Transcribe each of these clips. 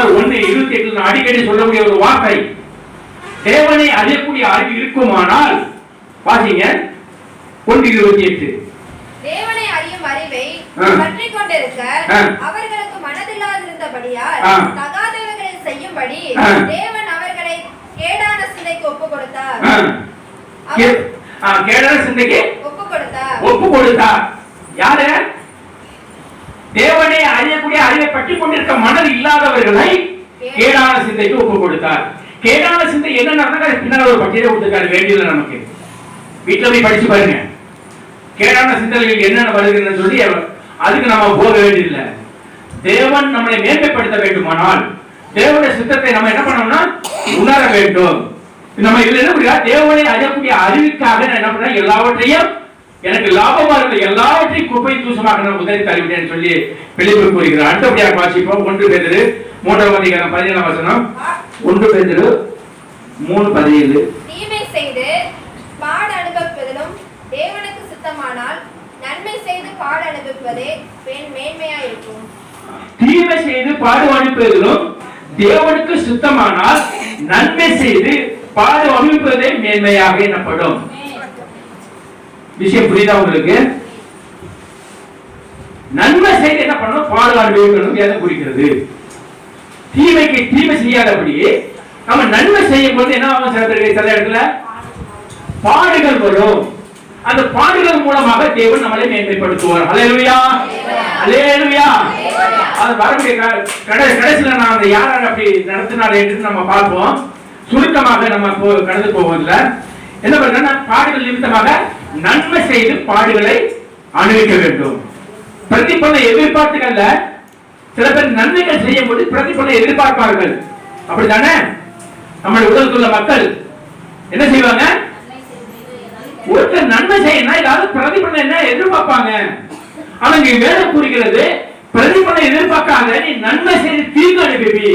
ரோமர் ஒண்ணு இருபத்தி எட்டுல நான் அடிக்கடி சொல்லக்கூடிய ஒரு வார்த்தை தேவனை அறியக்கூடிய அறிவு இருக்குமானால் வாசிங்க ஒன்று இருபத்தி எட்டு தேவனை அறியும் அறிவை ஆ. பற்றிக் கொண்டிருக்க ஆ. அவர்களுக்கு மனதில்லாதிருந்தபடியால் ஆ. தகாதவைகளை செய்யும்படி. தேவன் அவர்களை கேடான சிந்தைக்கு ஒப்பு கொடுத்தார் கேடான சிந்தைக்கு ஒப்பு கொடுத்தார் ஒப்பு கொடுத்தார் யாரு தேவனை அறியக்கூடிய அறிவை பற்றி கொண்டிருக்க மனது இல்லாதவர்களை கேடான சிந்தைக்கு ஒப்பு கொடுத்தார். கேடான சிந்தை என்ன நடந்தா பின்னால் ஒரு பட்டியலை கொடுத்துருக்காரு வேண்டியது நமக்கு. வீட்டுல போய் படிச்சு பாருங்க. கேடான சிந்தனைகள் என்னென்ன வருகிறதுன்னு சொல்லி அதுக்கு நம்ம போக வேண்டியதில்லை. தேவன் நம்மளை மேன்மைப்படுத்த வேண்டுமானால் தேவனுடைய சித்தத்தை நம்ம என்ன பண்ணோம்னா உணர வேண்டும். நம்ம இதுல என்ன புரியுதா? தேவனை அறியக்கூடிய அறிவுக்காக என்ன பண்ணேன் எல்லாவற்றையும் எனக்கு லாபமா இருந்த எல்லாவற்றையும் குப்பை தூசமாக நான் உதவி தருவிட்டேன்னு சொல்லி பிழைப்பு கூறுகிறார். அடுத்தபடியாக வாசிப்போம். ஒன்று பேதிரு மூன்றாவது அதிகாரம் பதினேழாம் வசனம். ஒன்று பேதிரு மூணு பதினேழு. தீமை செய்து பாட அனுபவிப்பதிலும் தேவனுக்கு சித்தமானால் நன்மை செய்து பாட அனுபவிப்பதே மேன் மேன்மையா இருக்கும் தீமை செய்து பாடு அனுப்புவதிலும் தேவனுக்கு சுத்தமானால் நன்மை செய்து பாடு அனுப்புவதே மேன்மையாக எனப்படும் விஷயம் புரியுதா உங்களுக்கு? நன்மை செய்து என்ன பண்ணணும்? பாடுகாடு அனுபவிக்கணும் எதை குறிக்கிறது. தீமைக்கு தீமை செய்யாதபடி நம்ம நன்மை செய்யும் போது என்ன ஆகும்? சில பேருக்கு சில இடத்துல பாடுகள் வரும். அந்த பாடுகள் மூலமாக தேவன் நம்மளை மேன்மைப்படுத்துவார். ஹalleluya ஹalleluya அது வரக்கூடிய க- கடை கடைசியில நான் அந்த யார் யார் அப்படி நடத்தினார் என்று நம்ம பார்ப்போம். சுருக்கமாக நம்ம போ கடந்து போவதில்ல. என்ன பண்றோம்னா பாடுகள் நிமித்தமாக நன்மை செய்து பாடுகளை அனுபவிக்க வேண்டும். பிரதிபலனை எதிர்பார்த்துக்கல்ல சில பேர் நன்மைகள் செய்யும் போது பிரதிபலனை எதிர்பார்ப்பார்கள். அப்படித்தானே? நம்முடைய உடலுக்குள்ள மக்கள் என்ன செய்வாங்க? ஒருத்தர் நன்மை செய்யணும் ஏதாவது பிரதிபலன் என்ன எதிர்பார்ப்பாங்க. ஆனா இங்க வேதம் கூறுகிறது பிரதிபலன் எதிர்பார்க்காத நீ நன்மை செய்து தீர்ந்து அனுப்பி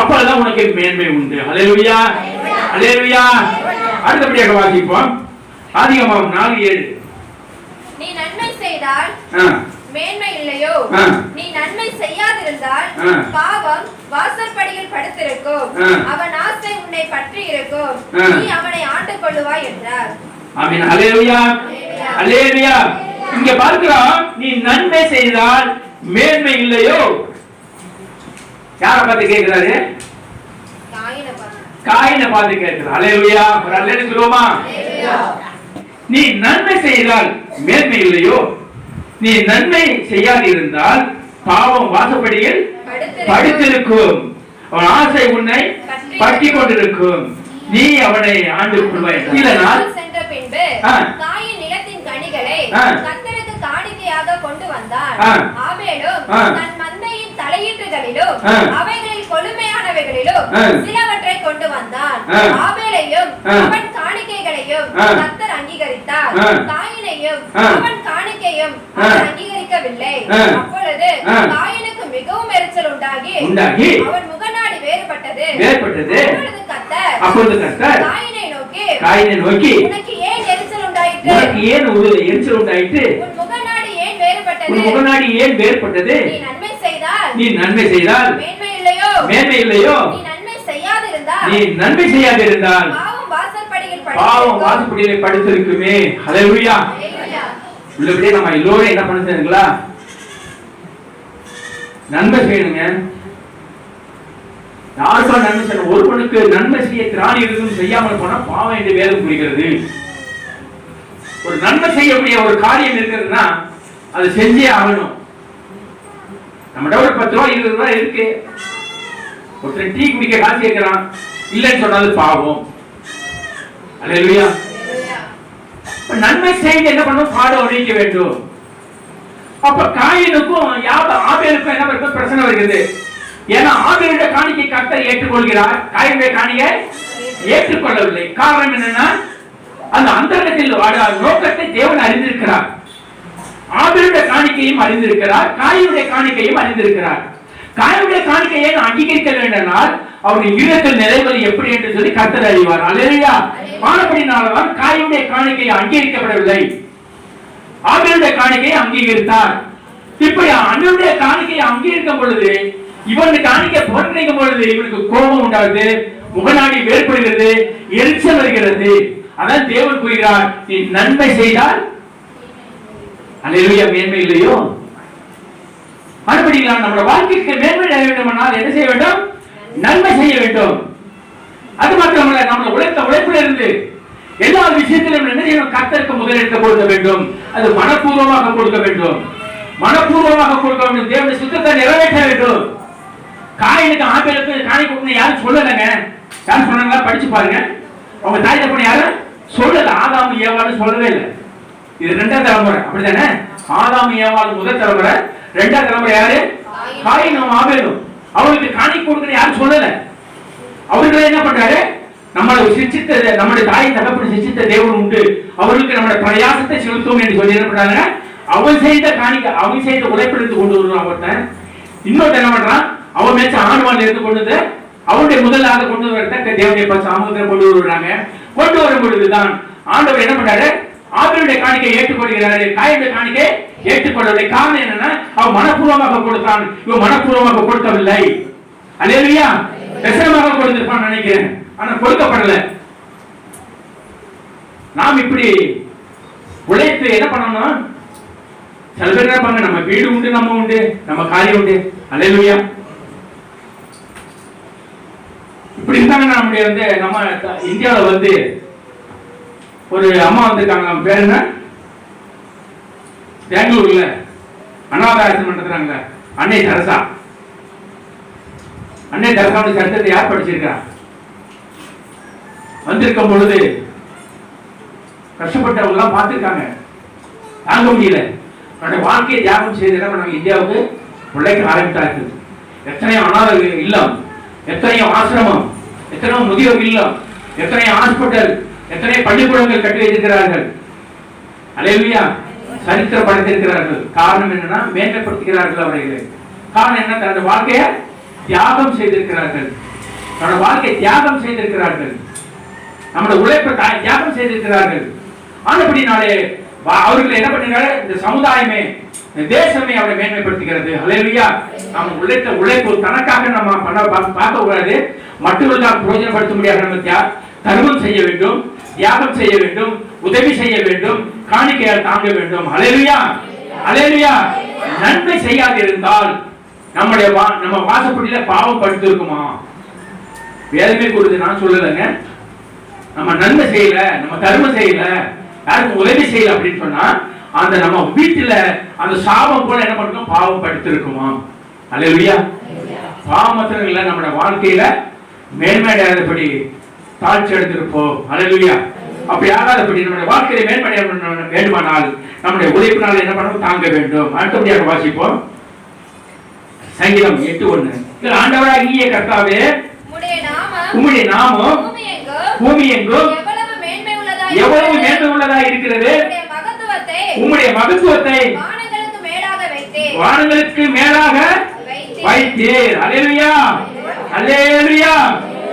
அப்பதான் உனக்கு மேன்மை உண்டு. அலையலுயா அலையலுயா அடுத்தபடியாக வாசிப்போம். ஆதிகமாம் நாலு ஏழு. நீ நன்மை செய்தால் மேன்மை இல்லையோ. நீ நன்மை செய்யாதிருந்தால். பாவம் வாசற்படியில் படுத்திருக்கும். அவன் ஆசை உன்னை பற்றி இருக்கும். நீ அவனை ஆண்டு கொள்ளுவாய் என்றார். ஆமென். அலையலுயா அலையலுயா இங்க பார்க்கிறோம் நீ நன்மை செய்தால் மேன்மை இல்லையோ? யார பார்த்து கேட்கிறாரு? காயினை பார்த்து. கேட்கிறார். அலையலுயா ஒரு அல்லேன்னு சொல்லுவோமா? நீ நன்மை செய்தால் மேன்மை இல்லையோ? நீ நன்மை செய்யாதிருந்தால் பாவம் வாசப்படியில் படுத்திருக்கும். அவன் ஆசை உன்னை பற்றி கொண்டிருக்கும். நீ அவனை ஆண்டு கொள்வாய். இல்லைனால் நிலத்தின் கனிகளை காணிக்கையாக கொண்டு வந்தான். ஆபேலும் ஆ. அவைகளில் கொழுமையானவைகளிலும் ஆ. சிலவற்றை கொண்டு வந்தான் ஆ. ஆபேலையும். அவன் காணிக்கைகளையும் ஆ. கர்த்தர் அங்கீகரித்தார். காயினையும். அவன் காணிக்கையும். அவர் அங்கீகரிக்கவில்லை. அப்பொழுது. காயினுக்கு மிகவும் எரிச்சல் உண்டாகி அவன் முகநாடி வேறுபட்டது வேறுபட்டது அப்பொழுது கர்த்தர் அப்பொழுது கர்த்தர் காயினை நோக்கி காயினை நோக்கி உனக்கு ஏன் எரிச்சல் உண்டாயிற்று உனக்கு ஏன் எரிச்சல் உண்டாயிற்று உன் முகநாடி ஏன் வேறுபட்டது உன் முகநாடி ஏன் வேறுபட்டது நீ நீ நன்மை செய்தால்? மேன்மை இல்லையோ? நீ நன்மை செய்யாதிருந்தால்? பாவம். வாசப்படியிலே படுத்திருக்குமே. ஹalleluya. உள்ளபடியே நம்ம எல்லோரும் என்ன பண்ண நன்மை செய்யணுங்க. யாருக்கும் நன்மை செய்யணும்? ஒருவனுக்கு நன்மை செய்ய திராணி இருக்கும் செய்யாமல் போனா பாவம் என்று வேதம் குறிக்கிறது ஒரு நன்மை செய்யக்கூடிய ஒரு காரியம் இருக்கிறதுனா அது செஞ்சே ஆகணும். நம்மகிட்ட ஒரு பத்து ரூபா இருபது ரூபாய் இருக்கு. ஒருத்தர் டீ குடிக்க காசு கேட்கிறான் இல்லைன்னு சொன்னது பாவம். அல்லேலூயா. நன்மை செய்து என்ன பண்ணும் பாடம் அணிவிக்க வேண்டும். அப்ப காயினுக்கும் யாப ஆபேலுக்கும் என்ன வருது? பிரச்சனை வருகிறது. ஏன்னா ஆபேலுடைய காணிக்கை கர்த்தர் ஏற்றுக்கொள்கிறார். காயினுடைய காணிக்கை ஏற்றுக்கொள்ளவில்லை. காரணம் என்னன்னா அந்த அந்தரங்கத்தில் வாழ நோக்கத்தை தேவன் அறிந்திருக்கிறார். ஆபேலுடைய காணிக்கையும் அறிந்திருக்கிறார் காயினுடைய காணிக்கையும் அறிந்திருக்கிறார். காயினுடைய காணிக்கையை நான் அங்கீகரிக்க வேண்டுமானால் அவருடைய இருதயத்தில் நிறைவது எப்படி என்று சொல்லி கர்த்தர் அறிவார். அல்லையா மானப்படினால்தான் காயினுடைய காணிக்கை அங்கீகரிக்கப்படவில்லை. ஆபேலுடைய காணிக்கையை அங்கீகரித்தார். இப்படி அண்ணனுடைய காணிக்கையை அங்கீகரிக்கும் பொழுது இவனுக்கு காணிக்க புறக்கணிக்கும் பொழுது இவனுக்கு கோபம் உண்டாகுது முகநாடி வேறுபடுகிறது எரிச்சல் வருகிறது. அதான் தேவன் கூறுகிறார் நீ நன்மை செய்தால் அலையிலுயா மேன்மை இல்லையோ மறுபடியும் நம்முடைய வாழ்க்கைக்கு மேன்மை அடைய வேண்டுமானால் என்ன செய்ய வேண்டும்? நன்மை செய்ய வேண்டும். அது மாத்திரமல்ல நம்ம உழைத்த உழைப்பில் இருந்து எல்லா விஷயத்திலும் என்ன செய்யணும்? கத்தருக்கு முதலிடத்தை கொடுக்க வேண்டும். அது மனப்பூர்வமாக கொடுக்க வேண்டும். மனப்பூர்வமாக கொடுக்க வேண்டும். தேவனுடைய சுத்தத்தை நிறைவேற்ற வேண்டும். காயினுக்கு ஆப்பிளுக்கு காணி கொடுக்கணும் யாரும் சொல்லலைங்க. யாரும் சொன்னாங்களா? படிச்சு பாருங்க. அவங்க தாய் தப்பு யாரும் சொல்லல. ஆதாம் ஏவாலும் சொல்லவே இல்லை. இது ரெண்டாம் தலைமுறை அப்படிதானே ஆதாம் ஏவாள் முதல் தலைமுறை. ரெண்டாம் தலைமுறை யாரு? காயினும் ஆபேலும். அவங்களுக்கு காணி கொடுக்கணும் யாரும் சொல்லல. அவர்களே என்ன பண்றாரு? நம்மளை சிரிச்சித்த நம்முடைய தாய் தகப்பன் சிரிச்சித்த தேவன் உண்டு. அவர்களுக்கு நம்முடைய பிரயாசத்தை செலுத்தும் என்று சொல்லி என்ன பண்றாங்க? அவன் செய்த காணிக்க அவன் செய்த உழைப்பெடுத்து கொண்டு வருவான் ஒருத்தன் இன்னொருத்தன் என்ன பண்றான்? அவன் மேய்ச்ச ஆண்வாள் எடுத்து கொண்டு வந்து அவனுடைய முதலாக கொண்டு வரத தேவனுடைய ப- கொண்டு வருவாங்க கொண்டு வரும் பொழுதுதான் ஆண்டவர் என்ன பண்றாரு? ஆபிலுடைய காணிக்கை ஏற்றுக்கொள்கிறாரு. காயுடைய காணிக்கை ஏற்றுக்கொள்ளவில்லை. காரணம் என்னன்னா அவன் மனப்பூர்வமாக கொடுத்தான். இவன் மனப்பூர்வமாக கொடுக்கவில்லை. அல்லேலூயா. விசனமாக கொடுத்திருப்பான் நினைக்கிறேன். ஆனா கொடுக்கப்படல. நாம் இப்படி உழைத்து என்ன பண்ணணும் சில பேர் என்ன பண்ண நம்ம வீடு உண்டு நம்ம உண்டு நம்ம காரியம் உண்டு. அல்லேலூயா. இப்படி இருந்தாங்க நம்முடைய வந்து நம்ம இந்தியாவில் இந்தியாவுல வந்து ஒரு அம்மா வந்திருக்காங்க. அவங்க பேர் என்ன? பெங்களூர்ல அனாதாரசம் பண்ணுறாங்க அன்னை தரசா. அன்னை தரசாவுடைய சட்டத்தை யார் படிச்சிருக்கா? வந்திருக்கும் பொழுது கஷ்டப்பட்டவங்க எல்லாம் பார்த்திருக்காங்க. தாங்க முடியல. தன்னுடைய வாழ்க்கையை தியாகம் செய்து நம்ம இந்தியாவுக்கு இந்தியாவுக்கு ஆரம்பித்தா இருக்குது எத்தனையோ அனாத இல்லம் எத்தனையோ ஆசிரமம் எத்தனையோ முதியோர் இல்லம் எத்தனையோ ஹாஸ்பிட்டல் எத்தனை பள்ளிக்கூடங்கள் கட்டி வைத்திருக்கிறார்கள்? அலையா சரித்திரம் படைத்திருக்கிறார்கள். காரணம் என்னன்னா மேன்மைப்படுத்துகிறார்கள் அவர்களை. காரணம் என்ன? தனது வாழ்க்கையை தியாகம் செய்திருக்கிறார்கள். தனது வாழ்க்கையை தியாகம் செய்திருக்கிறார்கள். நம்முடைய உழைப்பை தியாகம் செய்திருக்கிறார்கள். ஆனப்படினாலே வா- அவர்கள் என்ன பண்ணுறாங்க இந்த சமுதாயமே இந்த தேசமே அவரை மேன்மைப்படுத்துகிறது. அலையா நாம் உழைத்த உழைப்பு தனக்காக நம்ம பண்ண பா- பார்க்க கூடாது மற்றவர்களுக்காக பிரயோஜனப்படுத்த முடியாத. நம்ம தியா- தர்மம் செய்ய வேண்டும். தியாகம் செய்ய வேண்டும் உதவி செய்ய வேண்டும் காணிக்கையால் தாங்க வேண்டும். அலையா அலையா நன்மை செய்யாதிருந்தால் நம்முடைய வா- நம்ம வாசப்படியில பாவம் படுத்திருக்குமா? வேதமே கொடுத்து நான் சொல்லலைங்க. நம்ம நன்மை செய்யல நம்ம தர்மம் செய்யல யாருக்கும் உதவி செய்யல அப்படின்னு சொன்னா அந்த நம்ம வீட்டுல அந்த சாபம் போல என்ன பண்ணும்? பாவம் படுத்திருக்குமா? அலையா பாவம் மாத்திரம் இல்லை நம்மளோட வாழ்க்கையில. மேன்மையடையாதபடி தாழ்ச்சி எடுத்திருப்போம் அல்லையா அப்படி ஆகாதபடி நம்முடைய வாழ்க்கையில மேன்மையடைய வேண்டுமானால் நம்முடைய உழைப்பினால் என்ன பண்ணணும்? தாங்க வேண்டும். அடுத்தபடியாக வாசிப்போம். சங்கீதம் எட்டு ஒண்ணு. ஆண்டவராகிய கர்த்தாவே உம்முடைய நாமம் பூமி எங்கும் எவ்வளவு மேன்மை உள்ளதா இருக்கிறது? உம்முடைய மகத்துவத்தை வானங்களுக்கு மேலாக. வைத்தீர் அல்லேலூயா அல்லேலூயா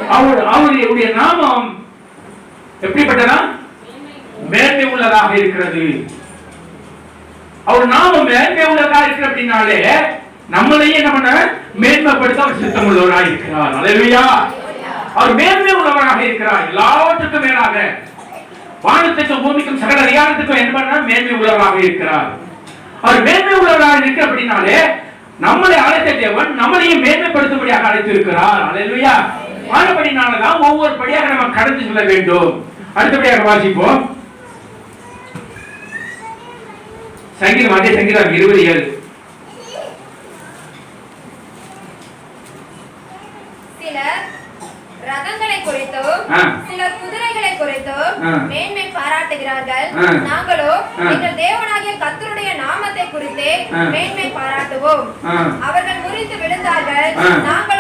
அவர் அவருடைய நாமம் எப்படிப்பட்டதா மேன்மை உள்ளதாக இருக்கிறது. அவர் நாமம் மேன்மை உள்ளதா இருக்கு அப்படின்னாலே நம்மளையே என்ன பண்ண? மேன்மைப்படுத்த அவர் சித்தம் உள்ளவராக இருக்கிறார். அலையா அவர் மேன்மை உள்ளவராக இருக்கிறார். எல்லாவற்றுக்கும் மேலாக. வானத்துக்கும் பூமிக்கும் சகல அதிகாரத்துக்கும் என்ன பண்ண? மேன்மை உள்ளவராக இருக்கிறார். அவர் மேன்மை உள்ளவராக இருக்கு அப்படின்னாலே நம்மளை அழைத்த தேவன் நம்மளையும் மேன்மைப்படுத்தும்படியாக அழைத்திருக்கிறார். அலையா ஆனபடினாலதான் ஒவ்வொரு படியாக நம்ம கடந்து செல்ல வேண்டும் அடுத்தபடியாக வாசிப்போம் சங்கீதம் அதே சங்கீதம் இருபது ஏழு சிலர் ரதங்களை குறித்தும் ஆ. சிலர் குதிரைகளை குறித்தும். மேன்மை பாராட்டுகிறார்கள். நாங்களோ. எங்கள் தேவனாகிய கர்த்தருடைய நாமத்தை குறித்தே. மேன்மை பாராட்டுவோம். அவர்கள் முறிந்து விழுந்தார்கள். நாங்களோ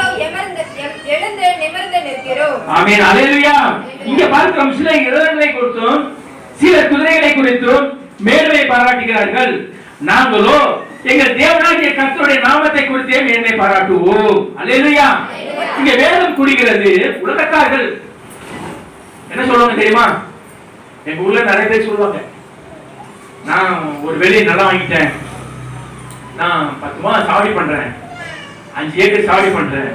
எழுந்து நிமிர்ந்து நிற்கிறோம். ஆமென். அல்லேலூயா. இங்க பார்க்கிறோம் சில இரதங்களை குறித்தும் சில குதிரைகளை குறித்தும் மேன்மை பாராட்டுகிறார்கள். நாங்களோ எங்கள் தேவனாகிய கர்த்தருடைய நாமத்தை குறித்தே மேன்மை பாராட்டுவோம். அல்லேலூயா. இங்க வேதம் கூறுகிறது உலகத்தார்கள். என்ன சொல்லுவாங்க தெரியுமா? எங்க ஊர்ல நிறைய பேர் சொல்லுவாங்க நான் ஒரு வெளியை நல்லா வாங்கிட்டேன். நான் பத்து மாதம் சாவடி பண்றேன். அஞ்சு ஏக்கர் சாவடி பண்றேன்.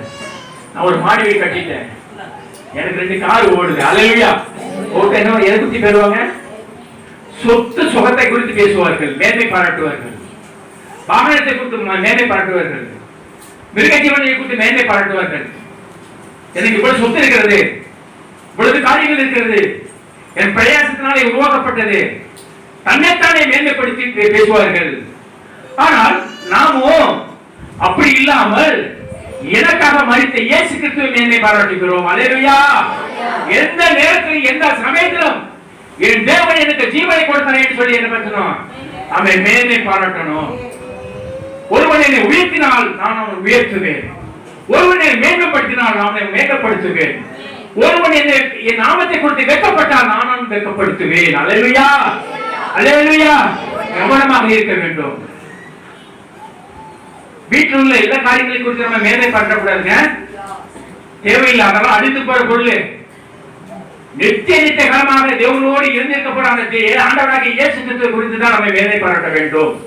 நான் ஒரு மாடி வீடு கட்டிட்டேன். எனக்கு ரெண்டு கார் ஓடுது. அலையா ஓகே என்ன எதை பத்தி பேசுவாங்க சொத்து சுகத்தை குறித்து பேசுவார்கள். மேன்மை பாராட்டுவார்கள். வாகனத்தை குறித்து மேன்மை பாராட்டுவார்கள். மிருக ஜீவனை குறித்து மேன்மை பாராட்டுவார்கள். எனக்கு இவ்வளவு சொத்து இருக்கிறது. இவ்வளவு காரியங்கள் இருக்கிறது. என் பிரயாசத்தினாலே உருவாக்கப்பட்டது. தன்னைத்தானே மேன்மைப்படுத்தி பேசுவார்கள். ஆனால் நாமும் அப்படி இல்லாமல் எனக்காக மறித்த இயேசு கிறிஸ்துவை மேன்மை பாராட்டுகிறோம். அல்லேலூயா. எந்த நேரத்திலும் எந்த சமயத்திலும் என் தேவன் எனக்கு ஜீவனை கொடுத்தாரேன்னு சொல்லி என்ன பண்ணணும் அவன் மேன்மை பாராட்டணும். ஒருவன் என்னை உயர்த்தினால் நான் அவனை உயர்த்துவேன். ஒருவன் என்னை மேன்மைப்படுத்தினால் நான் அவனை மேன்மைப்படுத்துவேன் ஒருவன் என்னை என் நாமத்தை கொடுத்து வெட்கப்பட்டால் நான் அவனை வெட்கப்படுத்துவேன் அல்லேலூயா. அல்லேலூயா. கவனமாக இருக்க வேண்டும். வீட்டில் உள்ள எல்லா காரியங்களை குறித்து நம்ம மேலே பண்ணக்கூடாதுங்க தேவையில்லாதெல்லாம் அடித்து போற பொருள். நித்திய நித்திய காலமாக தேவனோடு இருந்திருக்க ஆண்டவராக அந்த தே- இயேசு குறித்து தான் நம்ம வேலை பாராட்ட வேண்டும்.